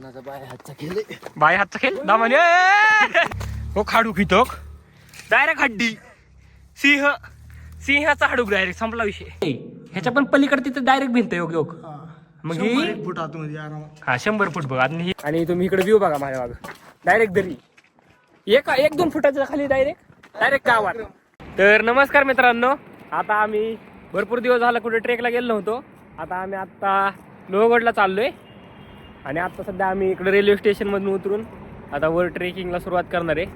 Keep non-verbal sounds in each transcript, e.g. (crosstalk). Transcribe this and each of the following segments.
अन्नाचा बाय हातचा खेळ. बाय हातचा खेळ? दामाने हो खाडूक इथं डायरेक्ट हड्डी. सिंह सिंहाचा हाडूक डायरेक्ट संपला विषय. ह्याच्या पण पलीकडे तिथं डायरेक्ट भिंत योग योग मग ही फूट आतमध्ये हा शंभर फूट बघा आणि आणि तुम्ही इकडे व्ह्यू बघा माझ्या माग. डायरेक्ट दरी. एक एक दोन फुटाच्या खाली डायरेक्ट डायरेक्ट गावात. तर नमस्कार मित्रांनो आता आम्ही भरपूर दिवस झाला कुठे ट्रेकला गेलो नव्हतो. आता आम्ही आता लोहगडला चाललोय. आणि आता सध्या आम्ही इकडे रेल्वे स्टेशनमधून उतरून आता वर ट्रेकिंगला सुरुवात करणार आहे.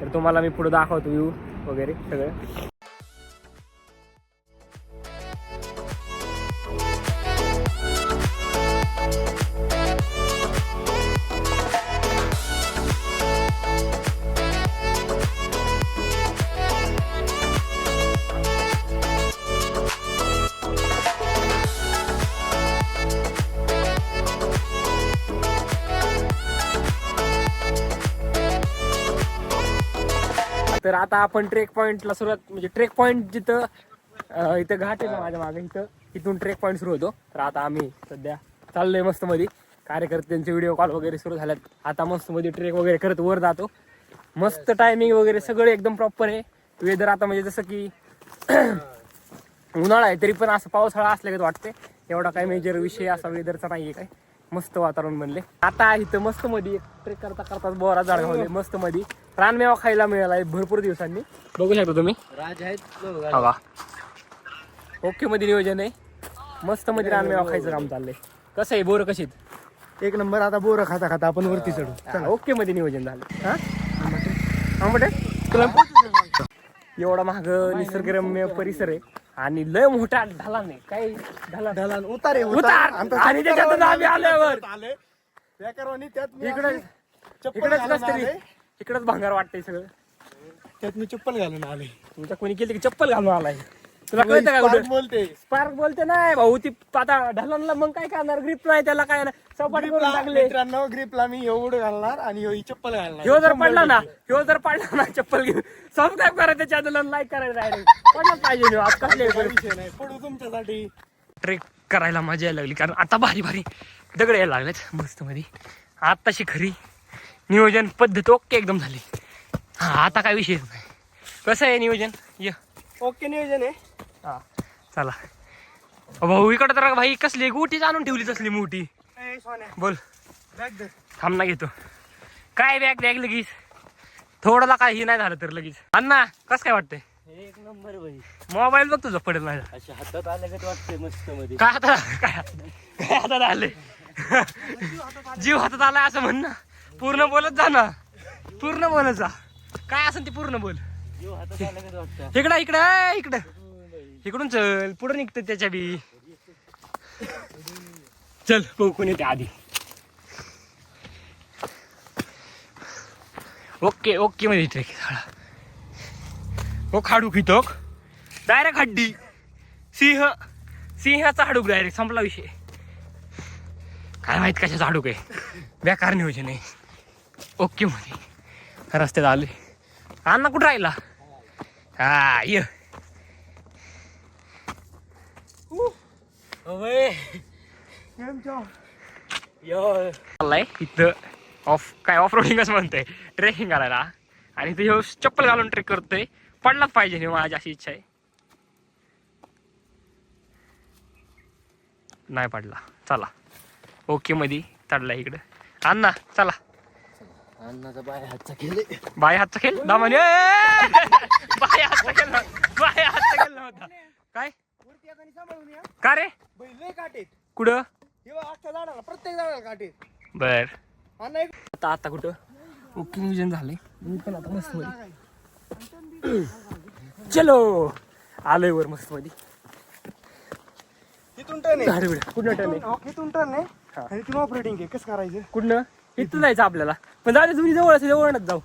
तर तुम्हाला मी पुढे दाखवतो व्ह्यू वगैरे सगळं. तर आता आपण ट्रेक पॉइंटला सुरुवात म्हणजे ट्रेक पॉइंट जिथं अं, इथं घाट आहे ना माझ्या मागे इथं इथून ट्रेक पॉइंट सुरू होतो. तर आता आम्ही सध्या चाललोय मस्त मध्ये कार्यकर्त्यांचे व्हिडिओ कॉल वगैरे सुरू झाल्यात. आता मस्त मध्ये ट्रेक वगैरे करत वर जातो. मस्त टायमिंग वगैरे सगळं एकदम प्रॉपर आहे. वेदर आता म्हणजे जसं की (clears throat) उन्हाळा आहे तरी पण असं पावसाळा असल्यागत वाटते एवढा काही मेजर विषय असा वेदरचा नाहीये काय मस्त वातावरण बनले आता इथं मस्त मध्ये ट्रेक करता करता बोरा झाड घावले मस्त मध्ये रानमेवा खायला मिळाला भरपूर दिवसांनी. बघू शकता तुम्ही. राज आहेत हवा ओके मध्ये नियोजन आहे. मस्त मध्ये रानमेवा खायचं काम चाललंय. कसं आहे बोर कशी एक नंबर आता बोरं खाता खाता आपण वरती चढू. ओके मध्ये नियोजन झालं. हा? आंबटे? तुला एवढा महाग निसर्गरम्य परिसर आहे. आणि लय मोठा ढाला नाही काय ढाला ढलान उतारे उतार. आणि त्याच्यातून आम्ही आल्यावर. आले व्याकरणी त्यात मी इकडं आपली चप्पल इकडंच घालून कसं तरी आले. इकडंच भांगार वाटतंय सगळं. त्यात मी चप्पल घालून आले तुमच्या कोणी केली की चप्पल घालून आलाय? तुला कळतं का कुठं? बोलते. स्पार्क बोलते नाही भाऊ ती आता ढलानला मग काय करणार? ग्रीप नाही त्याला काय नाही. सपाट करून टाकले. मित्रांनो ग्रीपला मी एवढं घालणार आणि ह्यो ही चप्पल घालणार. ह्यो जर पडला ना. ह्यो जर पडला ना चप्पल घेऊन. सबस्क्राईब करायचं चॅनल लाईक करायचं पडलाच पाहिजे ह्यो. आज कसले काही विषय नाही. पडू तुमच्यासाठी. ट्रेक करायला मजा यायला लागली कारण आता भारी भारी दगड यायला लागलेत मस्त मध्ये आताशी खरी. नियोजन पद्धत ओके एकदम झाली. हा आता काय विषय नाही. कसं आहे नियोजन? ये. ओके नियोजन आहे. हा चला. अ भाऊ इकडं तर भाई कसली गोटीच आणून ठेवली तसली मोठी. ए, सोन्या. बोल. बॅग थांब ना घेतो. काय बॅग बॅग लगेच? थोडं काय ही नाही झालं तर लगेच. अण्णा कस काय वाटतंय? एक नंबर भाई. मोबाईल बघ तुझं पडेल नाही. अशा हातात आलं का वाटते मस्त मध्ये? काय हातात काय हातात- काय हातात आले जीव हातात आलाय असं म्हण ना. पूर्ण बोलत जा ना. पूर्ण बोलत जा. काय असेल ते पूर्ण बोल. इकडं इकडं इकडं. इकडून चल पुढे निघतं त्याच्या बी. चल बघू कोण येते आधी. ओके ओके मध्ये ट्रेक ओ खाडूक इथं डायरेक्ट हड्डी. सिंह सिंहाचा हाडूक डायरेक्ट संपला विषय. काय माहीत कशाचा हाडूक आहे. बेकार नियोजन आहे. ओके मध्ये रस्त्यात आले अण्णा कुठं राहिला? हा ये. चाललाय इथं ऑफ काय ऑफ रोडिंगच म्हणतोय. ट्रेकिंग करायला. आणि इथं ह्यो चप्पल घालून ट्रेक करतोय. पडलाच पाहिजे हे माझी अशी इच्छा आहे. नाही पडला. चला. ओके मध्ये चढला इकडं. अण्णा चला. अन्नाचा बाय हातचा खेळ बाय हातचा खेळ दामाने बाय हातचा खेळ नव्हता. बाय हातचा खेळ नव्हता काय वरती येताना सांभाळून या का रे बैल लय काटेत कुठं हे झाडाला प्रत्येक झाडाला काटेत बर अण्णा एक आता आता कुठं ओके नियोजन झालंय मी पण आता मस्त मध्ये चलो आलोय वर मस्त मध्ये इथून टर्न आहे कुठनं टर्न आहे हो, इथून टर्न आहे हा. आणि ऑपरेटिंग आहे कसं करायचं कुठनं इथं जायचं आपल्याला. पण जाऊ तुम्ही जवळ असेल जवळच जाऊ.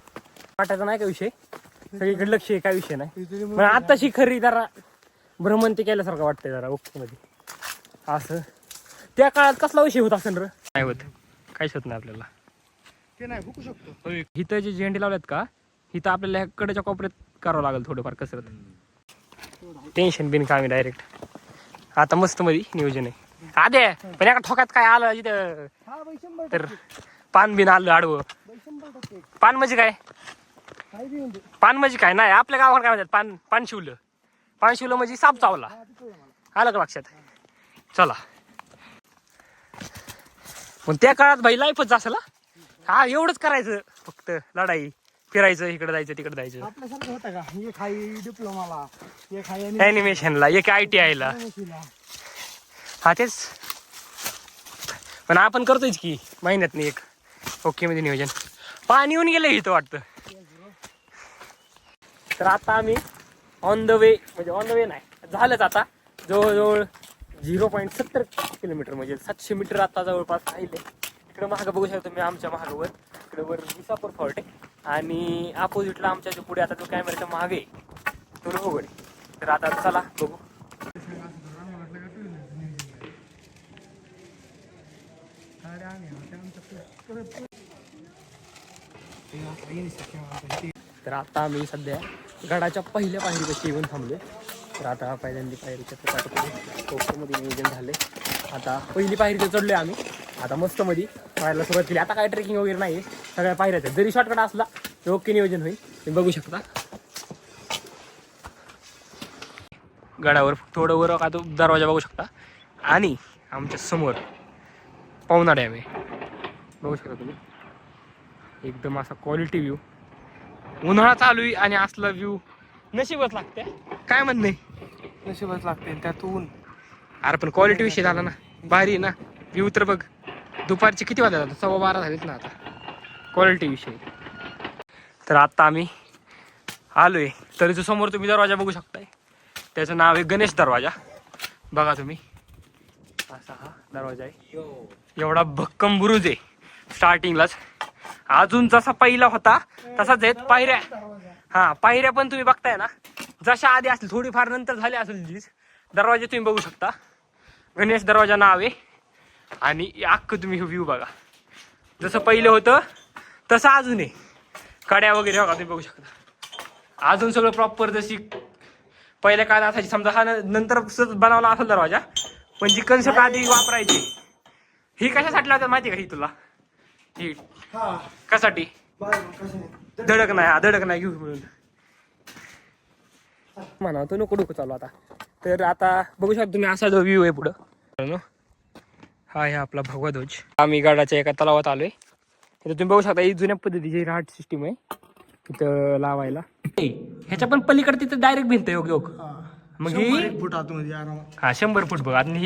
वाटायचा नाही का विषय? सगळीकडे लक्ष आहे काय विषय नाही. पण आताशी खरी जरा भ्रमंती केल्यासारखं वाटतंय जरा ओके मध्ये असं. त्या काळात कसला विषय होत असेल र नाही होत. काहीच होत नाही आपल्याला. ते नाही हुकू शकतो. इथं जे झेंडे लावलेत का इथं आपल्याला ह्या कडेच्या कोपऱ्यात करावं लागेल थोडंफार कसरत. टेन्शन बिन कामी डायरेक्ट आता मस्त मध्ये नियोजन आहे. आदे पण एका ठोक्यात काय आलं इथं? हा तर पान बिन आलं आडवं. पान म्हणजे काय? पान म्हणजे काय? नाही आपल्या गावात काय म्हणतात? पान पान शिवलं. पान शिवलं म्हणजे साप चावला. आलं का लक्षात? चला. पण त्या काळात भाई लाईफच असेल हा? हा एवढंच करायचं. फक्त लढाई. फिरायचं इकडे जायचं तिकडे जायचं. आपल्यासारखं होतं का? एक हाय डिप्लोमाला एक हाय ॲनिमेशनला एक आय टी आयला हा तेच. पण आपण करतोयच की महिन्यात एक. ओके मध्ये नियोजन. पाणी येऊन गेलं इथं वाटतं. तर आता आम्ही ऑन द वे म्हणजे ऑन द वे नाही झालंच आता. जवळजवळ झिरो पॉईंट सत्तर किलोमीटर म्हणजे सातशे मीटर आता जवळपास राहिले. इकडे महाग बघू शकतो मी आमच्या महागावर इकडे वर विसापूर फॉर्ट आहे. आणि अपोजिटला आमच्या जो पुढे आता जो कॅमेराचा महाग आहे. तो लोहगड आहे. तर आता चला बघू अरे आम्ही आता आमचं ते- तर आता आम्ही सध्या गडाच्या पहिल्या पायरीपाशी येऊन थांबलो तर आता पहिल्यांदा पायरीच्या कोकणमध्ये नियोजन झाले आता पहिली पायरी तर चढलोय आम्ही. आता मस्त मध्ये पाहायला सुरुवात केली. आता काय ट्रेकिंग वगैरे नाही सगळ्या पायऱ्याचं. जरी शॉर्टकट असला तर ओके नियोजन होईल. तुम्ही बघू शकता. गडावर थोडं वर का तो दरवाजा बघू शकता. आणि आमच्यासमोर पाहुणा डॅम आहे बघू शकता तुम्ही. एकदम असा क्वालिटी व्ह्यू उन्हाळा चालू आहे आणि असला व्ह्यू नशीबच लागते काय म्हणणे? नशिबच लागते त्यातून अरे पण क्वालिटी विषय झाला ना. भारी आहे ना. व्ह्यू तर बघ. दुपारचे किती वाजता आता? सव्वा बारा झालेत ना आता. क्वालिटी विषय. तर आता आम्ही आलोय. तर जो समोर तुम्ही दरवाजा बघू शकताय. त्याचं नाव आहे गणेश दरवाजा. बघा तुम्ही. असा हा दरवाजा आहे. एवढा भक्कम बुरुज आहे. स्टार्टिंगलाच अजून जसा पहिला होता तसाच आहेत पायऱ्या. हा पायऱ्या पण तुम्ही बघताय ना? जशा आधी असतील थोडीफार नंतर झाली असेल तीच दरवाजे तुम्ही बघू शकता. गणेश दरवाजा नाव आहे. आणि अख्खं तुम्ही व्ह्यू बघा. जसं पहिलं होतं तसं अजून आहे. कड्या वगैरे बघा तुम्ही बघू शकता. अजून सगळं प्रॉपर जशी पहिल्या काळात असायची समजा हा नंतर बनवला असेल दरवाजा पण जी कन्सेप्ट आधी वापरायची ही कशासाठी लावतात माहिती का ही तुला? ही. हा. बरं कशाने धडक नाही हा धडक नाही घेऊ म्हणून. म्हणा तो नको डोकं चालू आता. तर आता बघू शकता तुम्ही असा जो व्ह्यू आहे पुढं. हा आहे आपला भगवा ध्वज. आम्ही गडाच्या एका तलावात आलोय. तिथं तुम्ही बघू शकता ही जुन्या पद्धतीची राहट सिस्टीम आहे. तिथं लावायला. ह्याच्या पण पलीकडे तिथं डायरेक्ट भिंत योग योग हा. मग शंभर ही एक फूट आतमध्ये आरामात. हा शंभर फूट बघा. आणि ही